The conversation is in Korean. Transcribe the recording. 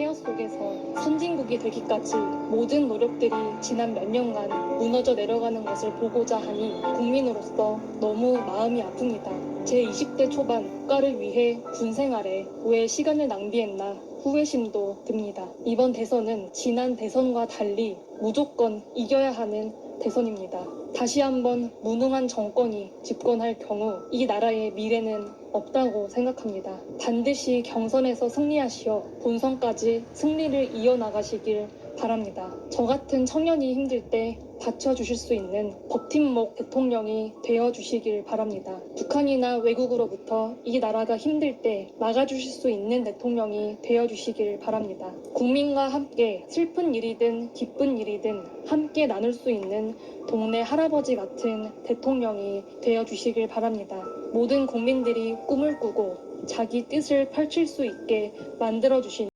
폐허 속에서 선진국이 되기까지 모든 노력들이 지난 몇 년간 무너져 내려가는 것을 보고자 하니 국민으로서 너무 마음이 아픕니다. 제 20대 초반 국가를 위해 군 생활에 왜 시간을 낭비했나 후회심도 듭니다. 이번 대선은 지난 대선과 달리 무조건 이겨야 하는 대선입니다. 다시 한번 무능한 정권이 집권할 경우 이 나라의 미래는 없다고 생각합니다. 반드시 경선에서 승리하시어 본선까지 승리를 이어나가시길 바랍니다. 저 같은 청년이 힘들 때 받쳐주실 수 있는 버팀목 대통령이 되어주시길 바랍니다. 북한이나 외국으로부터 이 나라가 힘들 때 막아주실 수 있는 대통령이 되어주시길 바랍니다. 국민과 함께 슬픈 일이든 기쁜 일이든 함께 나눌 수 있는 동네 할아버지 같은 대통령이 되어주시길 바랍니다. 모든 국민들이 꿈을 꾸고 자기 뜻을 펼칠 수 있게 만들어주신